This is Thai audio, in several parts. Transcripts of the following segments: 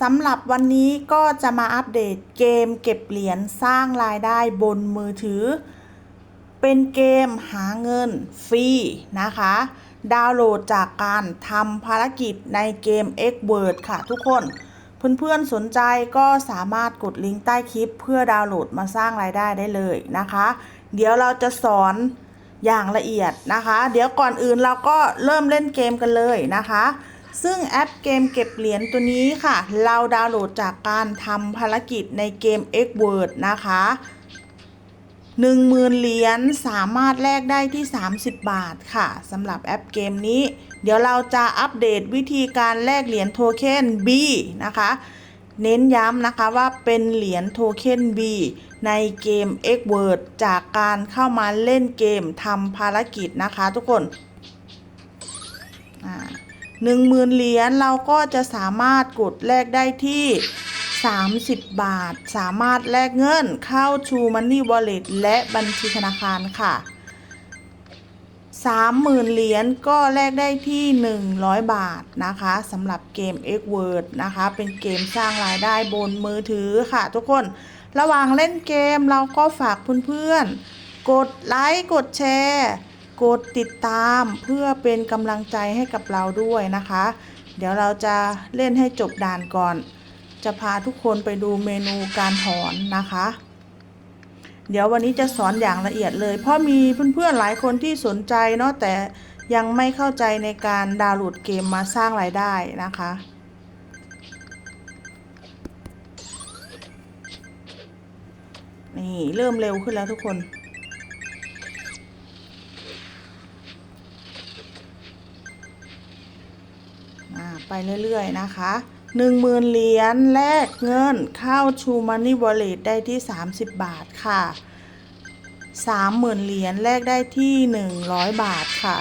สำหรับวันนี้ก็จะมาอัปเดตเกมเก็บเหรียญสร้างรายได้บนมือถือ เป็นเกมหาเงินฟรีนะคะ ดาวน์โหลดจากการทำภารกิจในเกม X Word ค่ะทุกคน เพื่อนๆสนใจก็สามารถกดลิงก์ใต้คลิป เพื่อดาวน์โหลดมาสร้างรายได้ได้เลยนะคะ เดี๋ยวเราจะสอนอย่างละเอียดนะคะ เดี๋ยวก่อนอื่นเราก็เริ่มเล่นเกมกันเลยนะคะ ซึ่งแอปเกมเก็บเหรียญตัวนี้ค่ะ เราดาวน์โหลดจากการทำภารกิจในเกม X Word นะคะ10,000เหรียญสามารถแลกได้ที่ 30 บาทค่ะสำหรับแอปเกมนี้ เดี๋ยวเราจะอัปเดตวิธีการแลกเหรียญโทเค็น B นะคะ เน้นย้ำนะคะว่าเป็นเหรียญโทเค็น B ในเกม X Word จากการเข้ามาเล่นเกมทำภารกิจนะคะทุกคน หนึ่งหมื่นเหรียญเราก็จะสามารถกดแลกได้ที่ 30 บาท สามารถแลกเงินเข้า True Money Wallet และบัญชีธนาคารค่ะ30,000เหรียญก็แลกได้ที่ 100 บาทนะคะสำหรับเกม X Word นะคะ เป็นเกมสร้างรายได้บนมือถือค่ะ ทุกคนระหว่างเล่นเกมเราก็ฝากเพื่อนๆ กดไลค์ กดแชร์ กดติดตามเพื่อเป็นกำลังใจให้กับเราด้วยนะคะ เดี๋ยวเราจะเล่นให้จบด่านก่อน จะพาทุกคนไปดูเมนูการถอนนะคะ เดี๋ยววันนี้จะสอนอย่างละเอียดเลย เพราะมีเพื่อนๆหลายคนที่สนใจเนาะแต่ยังไม่เข้าใจในการดาวน์โหลดเกมมาสร้างรายได้นะคะนี่เริ่มเร็วขึ้นแล้วทุกคน ไปเรื่อยๆนะคะ 10,000 เหรียญแลกเงินเข้า True Money Wallet ได้ที่ 30 บาทค่ะ 30,000 เหรียญแลกได้ที่ 100 บาทค่ะ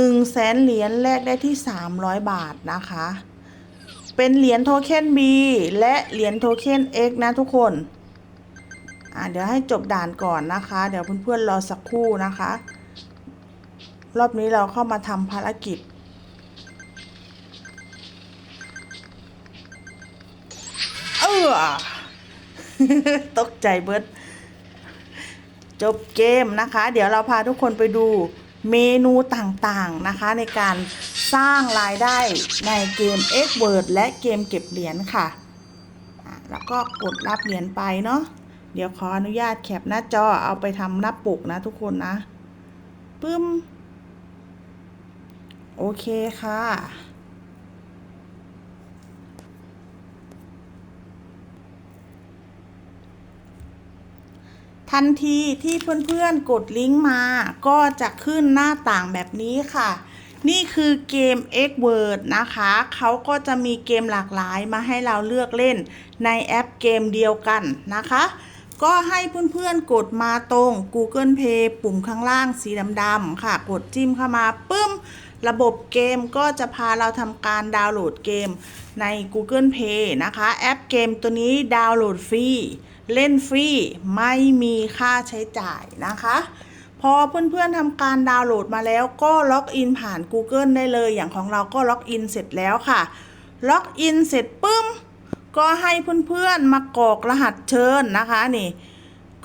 1แสนเหรียญแลกได้ที่ 300 บาทนะคะ เป็นเหรียญโทเค็น B และเหรียญโทเค็น X นะทุกคนอ่าเดี๋ยวให้จบด่านก่อนนะคะ เดี๋ยวเพื่อนๆรอสักครู่นะคะ รอบนี้เราเข้ามาทำภารกิจ เออตกใจเบิดจบเกมนะคะ เดี๋ยวเราพาทุกคนไปดูเมนูต่างๆนะคะ ในการสร้างรายได้ในเกม X Word และเกมเก็บเหรียญค่ะอะ แล้วก็กดรับเหรียญไปเนาะ เดี๋ยวขออนุญาตแคปหน้าจอเอาไปทำหน้าปกนะทุกคนนะปึ้ม โอเคค่ะ ทันทีที่เพื่อนๆกดลิงก์มา ก็จะขึ้นหน้าต่างแบบนี้ค่ะ นี่คือเกม X Word นะคะ เขาก็จะมีเกมหลากหลายมาให้เราเลือกเล่นในแอปเกมเดียวกันนะคะก็ให้เพื่อนๆกดมาตรง Google Play ปุ่มข้างล่างสีดำๆค่ะ กดจิ้มเข้ามาปึ้ม ระบบเกมก็จะพาเราทำการดาวน์โหลดเกมใน Google Play นะคะ แอปเกมตัวนี้ดาวน์โหลดฟรี เล่นฟรี ไม่มีค่าใช้จ่ายนะคะ พอเพื่อนๆทำการดาวน์โหลดมาแล้วก็ล็อกอินผ่าน Google ได้เลย อย่างของเราก็ล็อกอินเสร็จแล้วค่ะ ล็อกอินเสร็จปึ้ม ก็ให้เพื่อนๆมากรอกรหัสเชิญนะคะนี่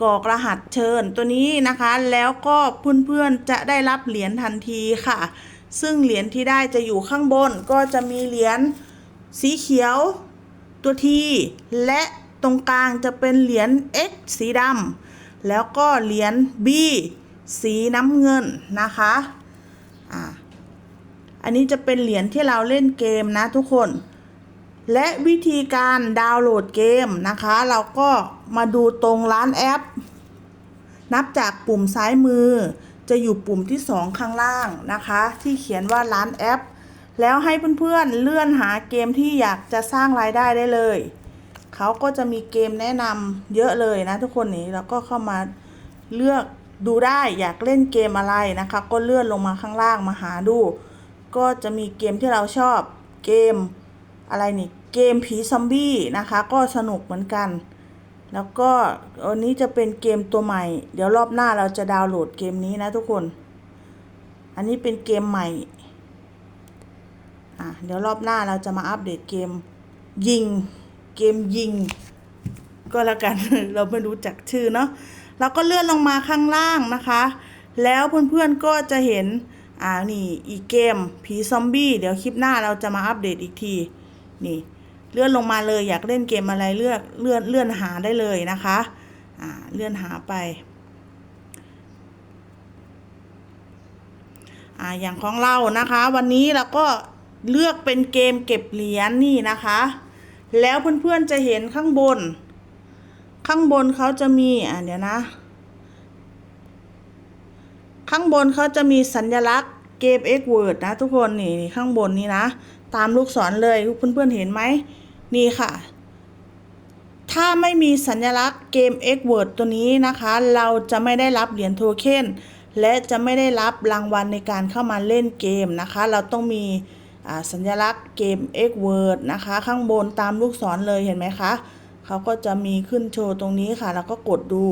กรอกรหัสเชิญตัวนี้นะคะ แล้วก็เพื่อนๆจะได้รับเหรียญทันทีค่ะ ซึ่งเหรียญที่ได้จะอยู่ข้างบนก็จะมีเหรียญสีเขียวตัวทีและตรงกลางจะเป็นเหรียญ X สีดำแล้วก็เหรียญ B สีน้ำเงินนะคะอ่าอันนี้จะเป็นเหรียญที่เราเล่นเกมนะทุกคน และวิธีการดาวน์โหลดเกมนะคะ เราก็มาดูตรงร้านแอป นับจากปุ่มซ้ายมือ จะอยู่ปุ่มที่ 2 ข้างล่างนะคะ ที่เขียนว่าร้านแอป แล้วให้เพื่อนๆเลื่อนหาเกมที่อยากจะสร้างรายได้ได้เลย เขาก็จะมีเกมแนะนำเยอะเลยนะทุกคนนี้เราก็เข้ามาเลือกดูได้อยากเล่นเกมอะไรนะคะ ก็เลื่อนลงมาข้างล่างมาหาดู ก็จะมีเกมที่เราชอบเกมอะไรนี่เกมผีซอมบี้นะคะ ก็สนุกเหมือนกัน แล้วก็อันนี้จะเป็นเกมตัวใหม่ เดี๋ยวรอบหน้าเราจะดาวน์โหลดเกมนี้นะทุกคน อันนี้เป็นเกมใหม่ อะเดี๋ยวรอบหน้าเราจะมาอัปเดตเกมยิง เกมยิง ก็แล้วกัน เราไม่รู้จักชื่อเนาะเราก็เลื่อนลงมาข้างล่างนะคะ แล้วเพื่อนๆก็จะเห็น อ่านี่อีกเกมผีซอมบี้ เดี๋ยวคลิปหน้าเราจะมาอัปเดตอีกที นี่ เลื่อนลงมาเลย อยากเล่นเกมอะไรเลือกเลื่อนเลื่อนหาได้เลยนะคะอ่าเลื่อนหาไปอ่าอย่างของเรานะคะ วันนี้เราก็เลือกเป็นเกมเก็บเหรียญนี่นะคะ แล้วเพื่อนๆจะเห็นข้างบน ข้างบนเขาจะมีอ่าเดี๋ยวนะ ข้างบนเขาจะมีสัญลักษณ์เกม X Word นะทุกคนนี่ข้างบนนี้นะ ตามลูกศรเลยเพื่อนๆเห็นไหม นี่ค่ะ ถ้าไม่มีสัญลักษณ์เกม X Word ตัวนี้นะคะ เราจะไม่ได้รับเหรียญโทเค็นและจะไม่ได้รับรางวัลในการเข้ามาเล่นเกมนะคะ เราต้องมีสัญลักษณ์เกม X Word นะคะ ข้างบนตามลูกศรเลยเห็นไหมคะเขาก็จะมีขึ้นโชว์ตรงนี้ค่ะ แล้วก็กดดู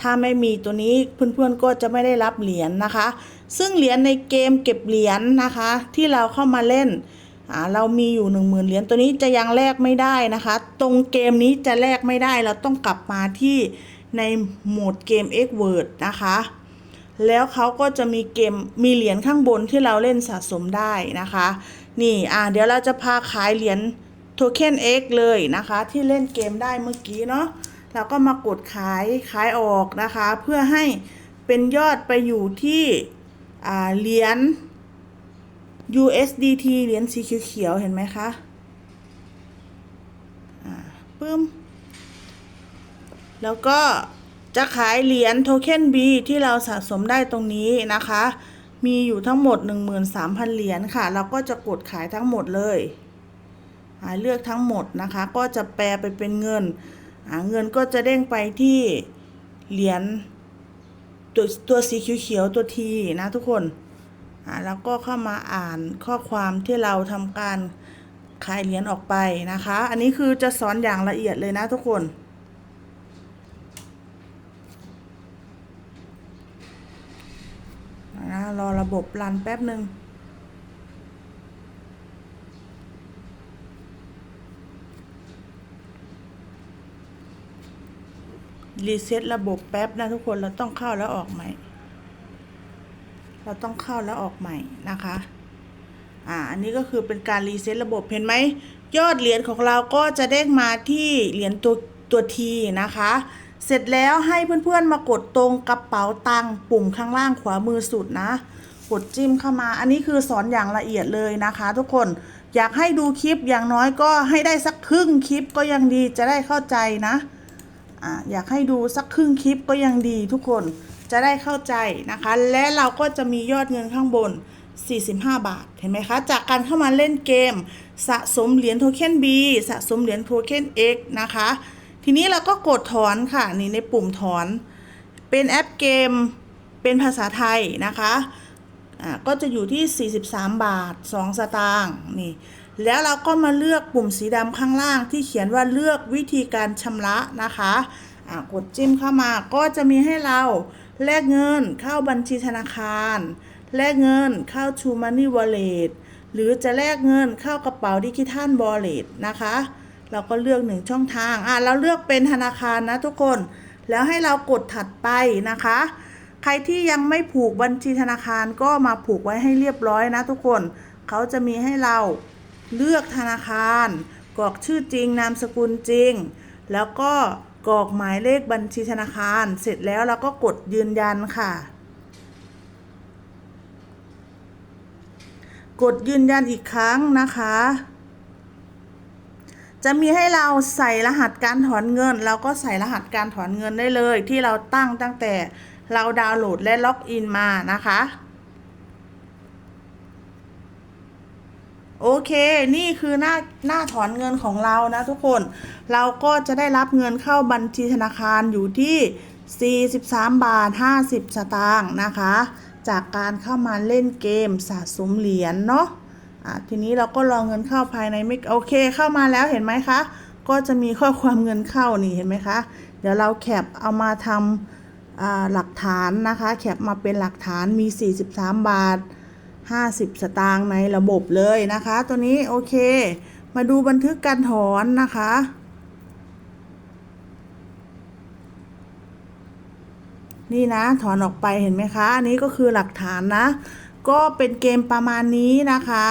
ถ้าไม่มีตัวนี้เพื่อนๆก็จะไม่ได้รับเหรียญนะคะ ซึ่งเหรียญในเกมเก็บเหรียญนะคะ ที่เราเข้ามาเล่น อ่าเรามีอยู่ 1 0,000 เหรียญตัวนี้จะยังแลกไม่ได้นะคะ ตรงเกมนี้จะแลกไม่ได้เราต้องกลับมาที่ในโหมดเกม X Word นะคะ แล้วเขาก็จะมีเกมมีเหรียญข้างบนที่เราเล่นสะสมได้นะคะ นี่อ่าเดี๋ยวเราจะพาขายเหรียญโทเค็น X เลยนะคะ ที่เล่นเกมได้เมื่อกี้เนาะเราก็มากดขายขายออกนะคะ เพื่อให้เป็นยอดไปอยู่ที่อ่าเหรียญ USDT เหรียญสีเขียวๆเห็นไหมคะอ่าปึ้ม แล้วก็จะขายเหรียญโทเค็น B ที่เราสะสมได้ตรงนี้นะคะ มีอยู่ทั้งหมด 13,000 เหรียญค่ะ เราก็จะกดขายทั้งหมดเลยเลือกทั้งหมดนะคะ ก็จะแปลไปเป็นเงิน เงินก็จะเด้งไปที่เหรียญตัวตัวสีเขียวๆตัวทีนะทุกคน แล้วก็เข้ามาอ่านข้อความที่เราทำการขายเหรียญออกไปนะคะ อันนี้คือจะสอนอย่างละเอียดเลยนะทุกคนนะรอระบบรันแป๊บหนึ่งรีเซ็ตระบบแป๊บนะทุกคนเราต้องเข้าแล้วออกใหม่ เราต้องเข้าแล้วออกใหม่นะคะ อ่า อันนี้ก็คือเป็นการรีเซ็ตระบบเห็นไหม ยอดเหรียญของเราก็จะเด้งมาที่เหรียญตัวตัวทีนะคะ เสร็จแล้วให้เพื่อนๆมากดตรงกระเป๋าตังค์ปุ่มข้างล่างขวามือสุดนะ กดจิ้มเข้ามา อันนี้คือสอนอย่างละเอียดเลยนะคะ ทุกคนอยากให้ดูคลิปอย่างน้อยก็ให้ได้สักครึ่งคลิปก็ยังดีจะได้เข้าใจนะ อ่าอยากให้ดูสักครึ่งคลิปก็ยังดีทุกคน จะได้เข้าใจนะคะ และเราก็จะมียอดเงินข้างบน 45 บาท เห็นไหมคะ จากการเข้ามาเล่นเกม สะสมเหรียญโทเค็น B สะสมเหรียญโทเค็น X นะคะ ทีนี้เราก็กดถอนค่ะ นี่ในปุ่มถอน เป็นแอปเกม เป็นภาษาไทยนะคะอ่าก็จะอยู่ที่ 43 บาท 2 สตางค์นี่ แล้วเราก็มาเลือกปุ่มสีดำข้างล่างที่เขียนว่าเลือกวิธีการชำระนะคะอ่ากดจิ้มเข้ามาก็จะมีให้เรา แลกเงินเข้าบัญชีธนาคาร แลกเงินเข้า True Money Wallet หรือจะแลกเงินเข้ากระเป๋าดิจิทัล Wallet นะคะ เราก็เลือกหนึ่งช่องทาง อะ เราเลือกเป็นธนาคารนะทุกคน แล้วให้เรากดถัดไปนะคะ ใครที่ยังไม่ผูกบัญชีธนาคารก็มาผูกไว้ให้เรียบร้อยนะทุกคน เขาจะมีให้เราเลือกธนาคาร กรอกชื่อจริง นามสกุลจริง แล้วก็ กรอกหมายเลขบัญชีธนาคาร เสร็จแล้วเราก็กดยืนยันค่ะ กดยืนยันอีกครั้งนะคะ จะมีให้เราใส่รหัสการถอนเงิน เราก็ใส่รหัสการถอนเงินได้เลย ที่เราตั้งตั้งแต่เราดาวน์โหลดและล็อกอินมานะคะ โอเค นี่คือหน้าหน้าถอนเงินของเรานะทุกคน เราก็จะได้รับเงินเข้าบัญชีธนาคารอยู่ที่ 43 บาท 50 สตางค์นะคะ จากการเข้ามาเล่นเกมสะสมเหรียญเนาะอะทีนี้เราก็รอเงินเข้าภายในไม่โอเคเข้ามาแล้วเห็นไหมคะ ก็จะมีข้อความเงินเข้านี่เห็นไหมคะ เดี๋ยวเราแคปเอามาทำหลักฐานนะคะ แคปมาเป็นหลักฐานมี 43 บาท 50 สตางค์ในระบบเลยนะคะ ตัวนี้โอเค มาดูบันทึกการถอนนะคะ นี่นะถอนออกไปเห็นไหมคะ อันนี้ก็คือหลักฐานนะ ก็เป็นเกมประมาณนี้นะคะ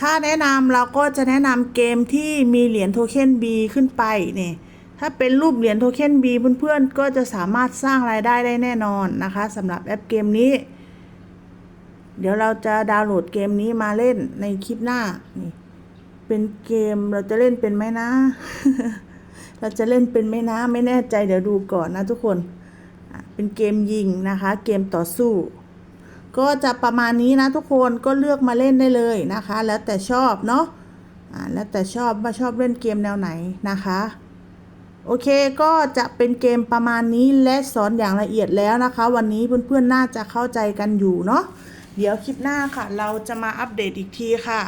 ถ้าแนะนำเราก็จะแนะนำเกมที่มีเหรียญโทเค็น B ขึ้นไปนี่ถ้าเป็นรูปเหรียญโทเค็น B เพื่อนๆ ก็จะสามารถสร้างรายได้ได้แน่นอนนะคะสำหรับแอปเกมนี้ เดี๋ยวเราจะดาวน์โหลดเกมนี้มาเล่นในคลิปหน้านี่เป็นเกมเราจะเล่นเป็นไหมนะ เราจะเล่นเป็นไหมนะไม่แน่ใจเดี๋ยวดูก่อนนะทุกคน เป็นเกมยิงนะคะ เกมต่อสู้ ก็จะประมาณนี้นะทุกคนก็เลือกมาเล่นได้เลยนะคะ แล้วแต่ชอบเนาะแล้วแต่ชอบว่าชอบเล่นเกมแนวไหนนะคะโอเคก็จะเป็นเกมประมาณนี้และสอนอย่างละเอียดแล้วนะคะ วันนี้เพื่อนๆน่าจะเข้าใจกันอยู่เนาะ เดี๋ยวคลิปหน้าค่ะ เราจะมาอัปเดตอีกทีค่ะ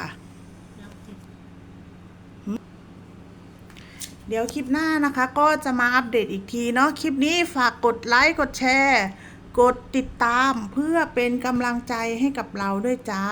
เดี๋ยวคลิปหน้านะคะ ก็จะมาอัปเดตอีกทีเนาะคลิปนี้ฝากกดไลค์กดแชร์ กดติดตามเพื่อเป็นกำลังใจให้กับเราด้วยจ้า